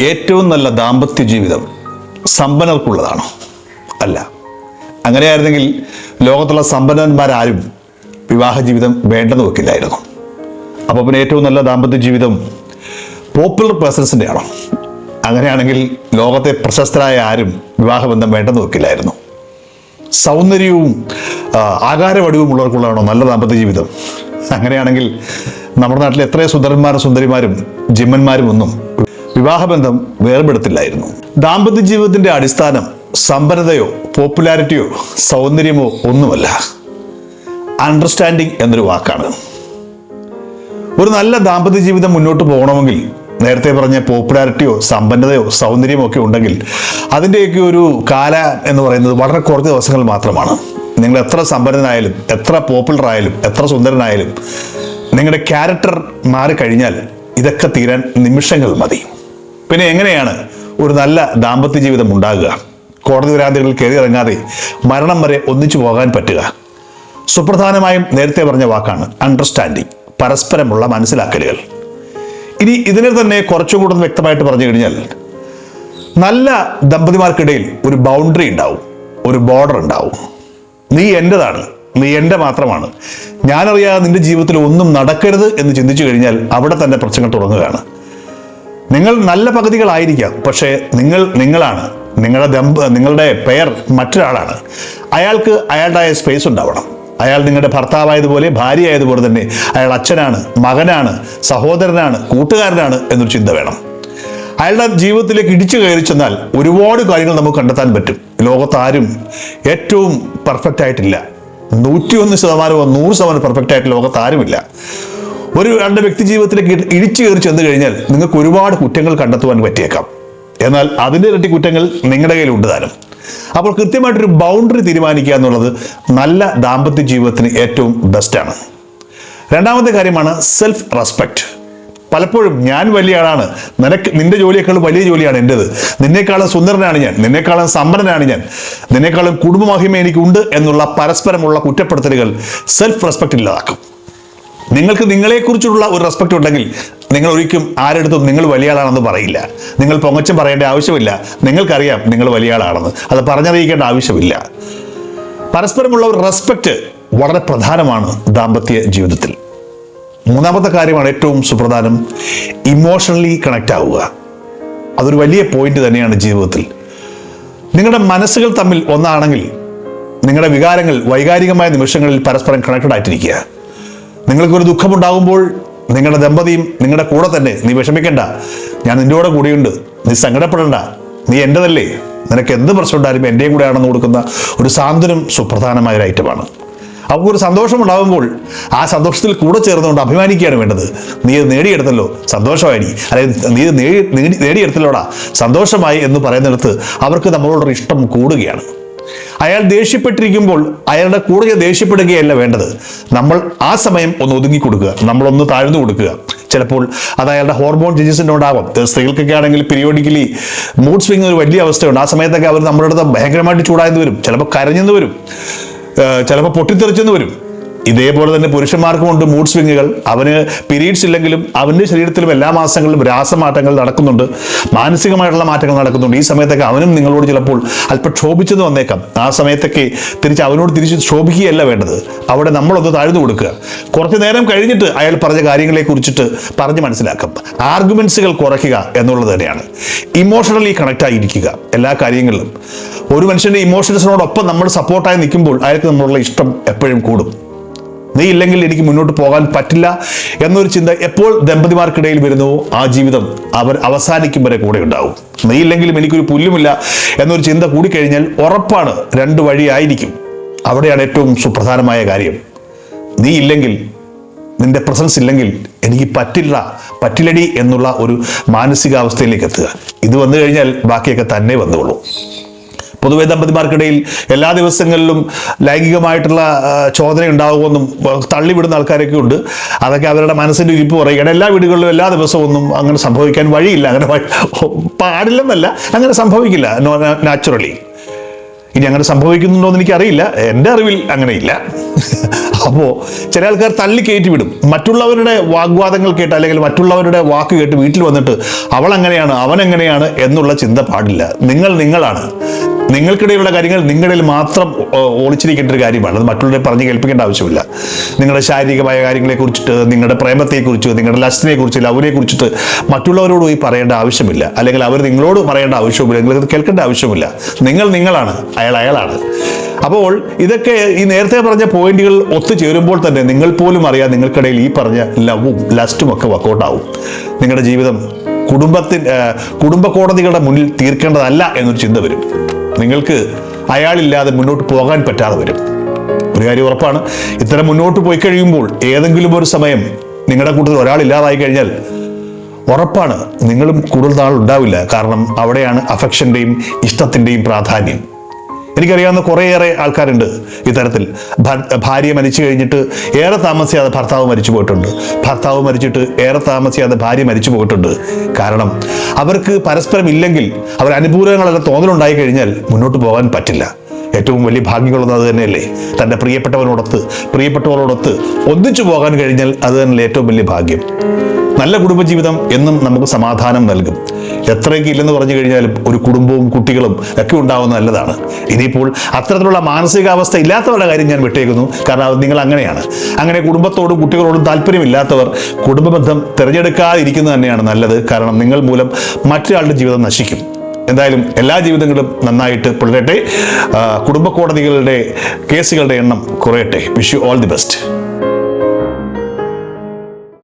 ഏറ്റവും നല്ല ദാമ്പത്യ ജീവിതം സമ്പന്നർക്കുള്ളതാണോ. അല്ല അങ്ങനെയായിരുന്നെങ്കിൽ ലോകത്തുള്ള സമ്പന്നന്മാരാരും വിവാഹ ജീവിതം വേണ്ടെന്ന് വെക്കില്ലായിരുന്നു. അപ്പോൾ പിന്നെ ഏറ്റവും നല്ല ദാമ്പത്യ ജീവിതം പോപ്പുലർ പേഴ്സൺസിന്റെ ആണോ അങ്ങനെയാണെങ്കിൽ ലോകത്തെ പ്രശസ്തരായ ആരും വിവാഹബന്ധം വേണ്ടെന്ന് വെക്കില്ലായിരുന്നു. സൗന്ദര്യവും ആകാരവടിവും ഉള്ളവർക്കുള്ളതാണോ നല്ല ദാമ്പത്യ ജീവിതം? അങ്ങനെയാണെങ്കിൽ നമ്മുടെ നാട്ടിൽ എത്രയോ സുന്ദരന്മാരും സുന്ദരിമാരും ജിമ്മന്മാരും ഒന്നും വിവാഹബന്ധം വേർപെടുത്തില്ലായിരുന്നു. ദാമ്പത്യ ജീവിതത്തിന്റെ അടിസ്ഥാനം സമ്പന്നതയോ പോപ്പുലാരിറ്റിയോ സൗന്ദര്യമോ ഒന്നുമല്ല. അണ്ടർസ്റ്റാൻഡിങ് എന്നൊരു വാക്കാണ്. ഒരു നല്ല ദാമ്പത്യ ജീവിതം മുന്നോട്ട് പോകണമെങ്കിൽ നേരത്തെ പറഞ്ഞ പോപ്പുലാരിറ്റിയോ സമ്പന്നതയോ സൗന്ദര്യമോ ഒക്കെ ഉണ്ടെങ്കിൽ അതിന്റെയൊക്കെ ഒരു കാല എന്ന് പറയുന്നത് വളരെ കുറച്ച് ദിവസങ്ങൾ മാത്രമാണ്. നിങ്ങൾ എത്ര സമ്പന്നനായാലും എത്ര പോപ്പുലർ ആയാലും എത്ര സുന്ദരനായാലും നിങ്ങളുടെ ക്യാരക്ടർ മാറിക്കഴിഞ്ഞാൽ ഇതൊക്കെ തീരാൻ നിമിഷങ്ങൾ മതി. പിന്നെ എങ്ങനെയാണ് ഒരു നല്ല ദാമ്പത്യ ജീവിതം ഉണ്ടാകുക? കോടതി പരാതികളിൽ കയറി ഇറങ്ങാതെ മരണം വരെ ഒന്നിച്ചു പോകാൻ പറ്റുക? സുപ്രധാനമായും നേരത്തെ പറഞ്ഞ വാക്കാണ് അണ്ടർസ്റ്റാൻഡിങ് പരസ്പരമുള്ള മനസ്സിലാക്കലുകൾ. ഇനി ഇതിനെ തന്നെ കുറച്ചും കൂടെ വ്യക്തമായിട്ട് പറഞ്ഞു കഴിഞ്ഞാൽ നല്ല ദമ്പതിമാർക്കിടയിൽ ഒരു ബൗണ്ടറി ഉണ്ടാവും ഒരു ബോർഡർ ഉണ്ടാവും. നീ എന്റെതാണ് നീ എന്റെ മാത്രമാണ്. ഞാനറിയാതെ നിന്റെ ജീവിതത്തിൽ ഒന്നും നടക്കരുത് എന്ന് ചിന്തിച്ചു കഴിഞ്ഞാൽ അവിടെ തന്നെ പ്രശ്നങ്ങൾ തുടങ്ങുകയാണ്. നിങ്ങൾ നല്ല പകുതികളായിരിക്കാം പക്ഷേ നിങ്ങൾ നിങ്ങളാണ്. നിങ്ങളുടെ ദമ്പ നിങ്ങളുടെ പെയർ മറ്റൊരാളാണ്. അയാൾക്ക് അയാളുടെ സ്പേസ് ഉണ്ടാവണം. അയാൾ നിങ്ങളുടെ ഭർത്താവായതുപോലെ ഭാര്യയായതുപോലെ തന്നെ അയാൾ അച്ഛനാണ് മകനാണ് സഹോദരനാണ് കൂട്ടുകാരനാണ് എന്നൊരു ചിന്ത വേണം. അയാളുടെ ജീവിതത്തിലേക്ക് ഇടിച്ചു കയറി ചെന്നാൽ ഒരുപാട് കാര്യങ്ങൾ നമുക്ക് കണ്ടെത്താൻ പറ്റും. ലോകത്താരും ഏറ്റവും പെർഫെക്റ്റ് ആയിട്ടില്ല. നൂറ്റിയൊന്ന് ശതമാനമോ നൂറ് ശതമാനം പെർഫെക്റ്റ് ആയിട്ട് ലോകത്ത് ആരുമില്ല ഒരു രണ്ട് വ്യക്തി ജീവിതത്തിലേക്ക് ഇടിച്ചു കയറി ചെന്ന് കഴിഞ്ഞാൽ നിങ്ങൾക്ക് ഒരുപാട് കുറ്റങ്ങൾ കണ്ടെത്തുവാൻ പറ്റിയേക്കാം. എന്നാൽ അതിന്റെ ഇരട്ടി കുറ്റങ്ങൾ നിങ്ങളുടെ കയ്യിലുണ്ട് താനും. അപ്പോൾ കൃത്യമായിട്ടൊരു ബൗണ്ടറി തീരുമാനിക്കുക എന്നുള്ളത് നല്ല ദാമ്പത്യ ജീവിതത്തിന് ഏറ്റവും ബെസ്റ്റാണ് രണ്ടാമത്തെ കാര്യമാണ് സെൽഫ് റെസ്പെക്റ്റ് പലപ്പോഴും ഞാൻ വലിയ ആളാണ്. നിനക്ക് നിന്റെ ജോലിയേക്കാളും വലിയ ജോലിയാണ് എന്റെത് നിന്നേക്കാളും സുന്ദരനാണ് ഞാൻ. നിന്നേക്കാളും സമ്പന്നനാണ് ഞാൻ. നിന്നേക്കാളും കുടുംബമഹിമ എനിക്കുണ്ട് എന്നുള്ള പരസ്പരമുള്ള കുറ്റപ്പെടുത്തലുകൾ സെൽഫ് റെസ്പെക്റ്റ് ഇല്ലാതാക്കും. നിങ്ങൾക്ക് നിങ്ങളെക്കുറിച്ചുള്ള ഒരു റെസ്പെക്റ്റ് ഉണ്ടെങ്കിൽ നിങ്ങൾ ഒരിക്കലും ആരെടുത്തും നിങ്ങൾ വലിയ ആളാണെന്ന് പറയില്ല. നിങ്ങൾ പൊങ്ങച്ചം പറയേണ്ട ആവശ്യമില്ല. നിങ്ങൾക്കറിയാം നിങ്ങൾ വലിയ ആളാണെന്ന്. അത് പറഞ്ഞറിയിക്കേണ്ട ആവശ്യമില്ല. പരസ്പരമുള്ള ഒരു റെസ്പെക്റ്റ് വളരെ പ്രധാനമാണ് ദാമ്പത്യ ജീവിതത്തിൽ. മൂന്നാമത്തെ കാര്യമാണ് ഏറ്റവും സുപ്രധാനം ഇമോഷണലി കണക്റ്റ് ആവുക. അതൊരു വലിയ പോയിന്റ് തന്നെയാണ് ജീവിതത്തിൽ. നിങ്ങളുടെ മനസ്സുകൾ തമ്മിൽ ഒന്നാണെങ്കിൽ നിങ്ങളുടെ വികാരങ്ങൾ വൈകാരികമായ നിമിഷങ്ങളിൽ പരസ്പരം കണക്റ്റഡ് ആയിട്ടിരിക്കുക. നിങ്ങൾക്കൊരു ദുഃഖമുണ്ടാകുമ്പോൾ നിങ്ങളുടെ ദമ്പതിയും നിങ്ങളുടെ കൂടെ തന്നെ നീ വിഷമിക്കണ്ട. ഞാൻ നിന്റെ കൂടെ കൂടിയുണ്ട്. നീ സങ്കടപ്പെടണ്ട. നീ എന്റെതല്ലേ നിനക്ക് എന്ത് പ്രശ്നം ഉണ്ടായാലും എന്റെയും കൂടെ ആണെന്ന് കൊടുക്കുന്ന ഒരു സാന്ത്വനം സുപ്രധാനമായ ഒരു ഐറ്റമാണ് അവർക്ക് ഒരു സന്തോഷം ഉണ്ടാകുമ്പോൾ ആ സന്തോഷത്തിൽ കൂടെ ചേർന്നുകൊണ്ട് അഭിമാനിക്കുകയാണ് വേണ്ടത്. നീ ഇത് നേടിയെടുത്തല്ലോ. സന്തോഷമായി. അല്ലെങ്കിൽ നീ നേടി- നേടിയെടുത്തല്ലോടാ. സന്തോഷമായി എന്ന് പറയുന്നിടത്ത് അവർക്ക് നമ്മളോടൊരു ഇഷ്ടം കൂടുകയാണ്. അയാൾ ദേഷ്യപ്പെട്ടിരിക്കുമ്പോൾ അയാളുടെ കൂടെ ദേഷ്യപ്പെടുകയല്ല വേണ്ടത്. നമ്മൾ ആ സമയം ഒന്ന് ഒതുങ്ങി കൊടുക്കുക. നമ്മളൊന്ന് താഴ്ന്നു കൊടുക്കുക. ചിലപ്പോൾ അത് അയാളുടെ ഹോർമോൺ ചേഞ്ചസിന്റെ ഉണ്ടാവാം സ്ത്രീകൾക്കൊക്കെ ആണെങ്കിൽ പീരിയോഡിക്കലി മൂഡ് സ്വിംഗ് ഒരു വലിയ അവസ്ഥയുണ്ട്. ആ സമയത്തൊക്കെ അവർ നമ്മുടെ അടുത്ത് ഭയങ്കരമായിട്ട് ചൂടായെന്ന് വരും. ചിലപ്പോൾ കരഞ്ഞെന്ന് വരും. ചിലപ്പോൾ പൊട്ടിത്തെറിച്ചെന്ന് വരും. ഇതേപോലെ തന്നെ പുരുഷന്മാർക്കും ഉണ്ട് മൂഡ് സ്വിങ്ങുകൾ അവന് പീരീഡ്സ് ഇല്ലെങ്കിലും അവന്റെ ശരീരത്തിലും എല്ലാ മാസങ്ങളിലും രാസമാറ്റങ്ങൾ നടക്കുന്നുണ്ട്. മാനസികമായിട്ടുള്ള മാറ്റങ്ങൾ നടക്കുന്നുണ്ട്. ഈ സമയത്തൊക്കെ അവനും നിങ്ങളോട് ചിലപ്പോൾ അല്പം ക്ഷോഭിച്ചെന്ന് വന്നേക്കാം. ആ സമയത്തൊക്കെ തിരിച്ച് അവനോട് തിരിച്ച് ക്ഷോഭിക്കുകയല്ല വേണ്ടത്. അവിടെ നമ്മളൊന്ന് താഴ്ന്നു കൊടുക്കുക. കുറച്ച് നേരം കഴിഞ്ഞിട്ട് അയാൾ പറഞ്ഞ കാര്യങ്ങളെ കുറിച്ചിട്ട് പറഞ്ഞ് മനസ്സിലാക്കാം. ആർഗ്യുമെൻസുകൾ കുറയ്ക്കുക എന്നുള്ളത് തന്നെയാണ്. ഇമോഷണലി കണക്റ്റ് ആയിരിക്കുക എല്ലാ കാര്യങ്ങളിലും. ഒരു മനുഷ്യന്റെ ഇമോഷൻസിനോടൊപ്പം നമ്മൾ സപ്പോർട്ടായി നിൽക്കുമ്പോൾ അയാൾക്ക് നമ്മളുള്ള ഇഷ്ടം എപ്പോഴും കൂടും. നീ ഇല്ലെങ്കിൽ എനിക്ക് മുന്നോട്ട് പോകാൻ പറ്റില്ല എന്നൊരു ചിന്ത എപ്പോൾ ദമ്പതിമാർക്കിടയിൽ വരുന്നു ആ ജീവിതം അവർ അവസാനിക്കും വരെ കൂടെ ഉണ്ടാവും. നീ ഇല്ലെങ്കിലും എനിക്കൊരു പുല്ലുമില്ല എന്നൊരു ചിന്ത കൂടിക്കഴിഞ്ഞാൽ ഉറപ്പാണ് രണ്ട് വഴിയായിരിക്കും. അവിടെയാണ് ഏറ്റവും സുപ്രധാനമായ കാര്യം. നീ ഇല്ലെങ്കിൽ നിന്റെ പ്രസൻസ് ഇല്ലെങ്കിൽ എനിക്ക് പറ്റില്ല പറ്റില്ലടി എന്നുള്ള ഒരു മാനസികാവസ്ഥയിലേക്ക് എത്തുക. ഇത് വന്നു കഴിഞ്ഞാൽ ബാക്കിയൊക്കെ തന്നെ വന്നോളൂ പൊതുവെ ദമ്പതിമാർക്കിടയിൽ എല്ലാ ദിവസങ്ങളിലും ലൈംഗികമായിട്ടുള്ള ചോദന ഉണ്ടാകുമെന്നും തള്ളിവിടുന്ന ആൾക്കാരൊക്കെ ഉണ്ട്. അതൊക്കെ അവരുടെ മനസ്സിന്റെ ഇരിപ്പ് പറയുകയാണ് എല്ലാ വീടുകളിലും എല്ലാ ദിവസവും ഒന്നും അങ്ങനെ സംഭവിക്കാൻ വഴിയില്ല. അങ്ങനെ പാടില്ലെന്നല്ല അങ്ങനെ സംഭവിക്കില്ല. നാച്ചുറലി ഇനി അങ്ങനെ സംഭവിക്കുന്നുണ്ടോ എന്ന് എനിക്കറിയില്ല. എന്റെ അറിവിൽ അങ്ങനെയില്ല. അപ്പോൾ ചില ആൾക്കാർ തള്ളി കയറ്റി വിടും. മറ്റുള്ളവരുടെ വാഗ്വാദങ്ങൾ കേട്ട് അല്ലെങ്കിൽ മറ്റുള്ളവരുടെ വാക്ക് കേട്ട് വീട്ടിൽ വന്നിട്ട് അവൾ അങ്ങനെയാണ് അവൻ എങ്ങനെയാണ് എന്നുള്ള ചിന്ത പാടില്ല. നിങ്ങൾ നിങ്ങളാണ്. നിങ്ങൾക്കിടയിലുള്ള കാര്യങ്ങൾ നിങ്ങളിൽ മാത്രം ഒളിച്ചിരിക്കേണ്ട ഒരു കാര്യമാണ്. അത് മറ്റുള്ളവരെ പറഞ്ഞ് കേൾപ്പിക്കേണ്ട ആവശ്യമില്ല. നിങ്ങളുടെ ശാരീരികമായ കാര്യങ്ങളെ കുറിച്ചിട്ട് നിങ്ങളുടെ പ്രേമത്തെക്കുറിച്ച് നിങ്ങളുടെ ലസ്റ്റിനെ കുറിച്ച് കുറിച്ചിട്ട് മറ്റുള്ളവരോട് പോയി പറയേണ്ട ആവശ്യമില്ല. അല്ലെങ്കിൽ അവർ നിങ്ങളോട് പറയേണ്ട ആവശ്യമില്ല നിങ്ങൾക്ക് കേൾക്കേണ്ട ആവശ്യമില്ല നിങ്ങൾ നിങ്ങളാണ്. അയാൾ അയാളാണ്. അപ്പോൾ ഇതൊക്കെ ഈ നേരത്തെ പറഞ്ഞ പോയിന്റുകൾ ഒത്തുചേരുമ്പോൾ തന്നെ നിങ്ങൾ പോലും അറിയാം നിങ്ങൾക്കിടയിൽ ഈ പറഞ്ഞ ലവും ലസ്റ്റും ഒക്കെ വർക്കൗട്ടാവും നിങ്ങളുടെ ജീവിതം കുടുംബത്തിൻ കുടുംബ കോടതികളുടെ മുന്നിൽ തീർക്കേണ്ടതല്ല എന്നൊരു ചിന്ത വരും. നിങ്ങൾക്ക് അയാളില്ലാതെ മുന്നോട്ട് പോകാൻ പറ്റാതെ വരും. ഒരു കാര്യം ഉറപ്പാണ്. ഇത്തരം മുന്നോട്ട് പോയി കഴിയുമ്പോൾ ഏതെങ്കിലും ഒരു സമയം നിങ്ങളുടെ കൂട്ടത്തിൽ ഒരാളില്ലാതായി കഴിഞ്ഞാൽ ഉറപ്പാണ്. നിങ്ങളും കൂടുതൽ നാൾ ഉണ്ടാവില്ല കാരണം അവിടെയാണ് അഫക്ഷന്റെയും ഇഷ്ടത്തിന്റെയും പ്രാധാന്യം. എനിക്കറിയാവുന്ന കുറേയേറെ ആൾക്കാരുണ്ട് ഇത്തരത്തിൽ ഭാര്യ മരിച്ചു കഴിഞ്ഞിട്ട് ഏറെ താമസിയാതെ ഭർത്താവ് മരിച്ചു പോയിട്ടുണ്ട്. ഭർത്താവ് മരിച്ചിട്ട് ഏറെ താമസിയാതെ ഭാര്യ മരിച്ചു പോയിട്ടുണ്ട്. കാരണം അവർക്ക് പരസ്പരം ഇല്ലെങ്കിൽ അവർ അനുകൂലങ്ങളെല്ലാം തോന്നലുണ്ടായി കഴിഞ്ഞാൽ മുന്നോട്ട് പോകാൻ പറ്റില്ല. ഏറ്റവും വലിയ ഭാഗ്യമുള്ളത് അത് തന്നെയല്ലേ? തന്റെ പ്രിയപ്പെട്ടവനോടൊത്ത് പ്രിയപ്പെട്ടവരോടൊത്ത് ഒന്നിച്ചു പോകാൻ കഴിഞ്ഞാൽ അത് തന്നെയല്ലേ ഏറ്റവും വലിയ ഭാഗ്യം. നല്ല കുടുംബജീവിതം എന്നും നമുക്ക് സമാധാനം നൽകും. എത്രയൊക്കെ ഇല്ലെന്ന് പറഞ്ഞു കഴിഞ്ഞാലും ഒരു കുടുംബവും കുട്ടികളും ഒക്കെ ഉണ്ടാവുന്ന നല്ലതാണ്. ഇനിയിപ്പോൾ അത്തരത്തിലുള്ള മാനസികാവസ്ഥ ഇല്ലാത്തവരുടെ കാര്യം ഞാൻ വിട്ടേക്കുന്നു. കാരണം അത് നിങ്ങൾ അങ്ങനെയാണ്. അങ്ങനെ കുടുംബത്തോടും കുട്ടികളോടും താല്പര്യമില്ലാത്തവർ കുടുംബബന്ധം തിരഞ്ഞെടുക്കാതിരിക്കുന്നത് തന്നെയാണ് നല്ലത്. കാരണം നിങ്ങൾ മൂലം മറ്റൊരാളുടെ ജീവിതം നശിക്കും. എന്തായാലും എല്ലാ ജീവിതങ്ങളും നന്നായിട്ട് പുലരട്ടെ കുടുംബ കോടതികളുടെ കേസുകളുടെ എണ്ണം കുറയട്ടെ. Wish you all the best